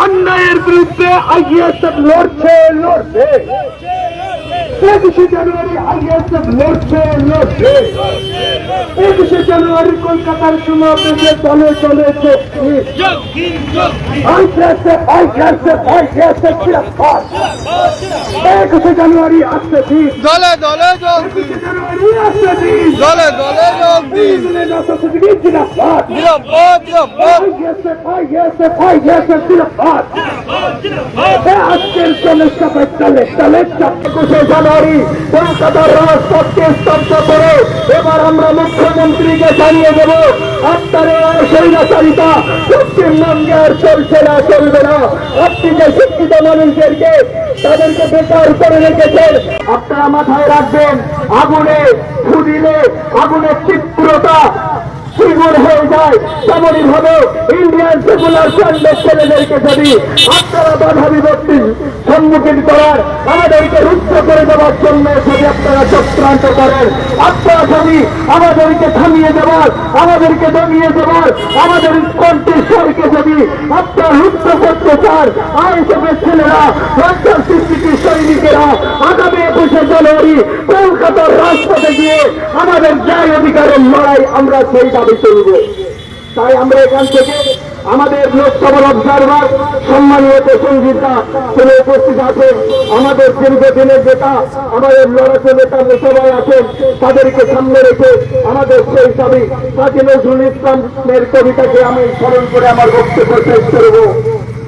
অন্যায়ের বিরুদ্ধে আইএসএফ লড়ছে লড়ছে একুশে জানুয়ারি আইএসএফ লড়ছে লড়ছে একুশে জানুয়ারি কলকাতার সমাবেশে দলে জিন্দাবাদ একুশে জানুয়ারি আসছে দিন দলে দলে একুশে জানুয়ারি আসছে দিন দলে দলে জিন্দাবাদ নিরাপদ নিরাপদ আইএসএফ আইএসএফ আইএসএফ জিন্দাবাদ আজকের চলে সবাই চলে চলে একুশে জানুয়ারি কলকাতার রাজপথকে স্তব্ধ করে এবার আমরা মুখ্যমন্ত্রীকে জানিয়ে দেব, আপনার স্বৈরাচারিতা পশ্চিমবঙ্গে আর চলছে না, চলবে না। আপনি যে শিক্ষিত মানুষদেরকে তাদেরকে বেকার করে রেখেছেন, আপনারা মাথায় রাখবেন, আগুনে ফুদিলে আগুনের তীব্রতা সিগুর হয়ে যায় তেমনই ভাবে ইন্ডিয়ান সেকুলার ফ্রন্টের ছেলেদেরকে যদি আপনারা বাধা বিভক্তি সম্মুখীন করার, আমাদেরকে রুদ্ধ করে দেওয়ার জন্য যদি আপনারা চক্রান্ত করেন, আপনারা যদি আমাদেরকে থামিয়ে দেওয়ার, আমাদেরকে দমিয়ে দেওয়ার, আমাদের কণ্ঠেশ্বরকে যদি আপনারা রুদ্ধ করতে চান, আইএসএফের ছেলেরা রক্ষার সিদ্দিকি সৈনিকেরা আগামী একুশে জানুয়ারি কলকাতার রাজপথে গিয়ে আমাদের অধিকারের লড়াই আমরা সেই দাবি তুলব। তাই আমরা এখান থেকে আমাদের লোকসভার অবজারভার সম্মানীয় প্রসঙ্গিতা তিনি উপস্থিত আছেন। আমাদের দীর্ঘদিনের নেতা, আমাদের লড়াকু নেতা সবাই আছেন। তাদেরকে সামনে রেখে আমাদের সেই দাবি। কাজী নজরুল ইসলামের কবিতাকে আমি স্মরণ করে আমার বক্তব্য শেষ করব।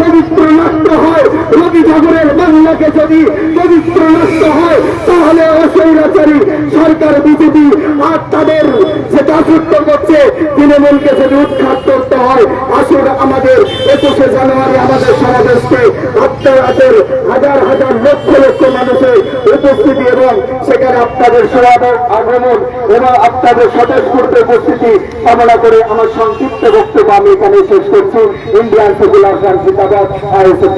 পবিত্র নষ্ট হয় রবি ঠাকুরের বাংলাকে যদি পবিত্র নষ্ট হয়, তাহলে অসৈরাচারী সরকার, বিজেপি আর তাদের যে দাসত্ব করছে, তৃণমূলকে যদি উৎখাত করতে হয়, আসুন আমাদের একুশে জানুয়ারি আমাদের সমাবেশকে আপনাদের সেখানে আপনাদের সমাবেশ আগমন এবং আপনাদের স্বতঃস্ফূর্ত উপস্থিতি কামনা করে আমার সংক্ষিপ্ত বক্তব্য আমি এখানে শেষ করছি। ইন্ডিয়ান সেকুলার ফ্রান্স জিন্দাবাদ, আইএসএফ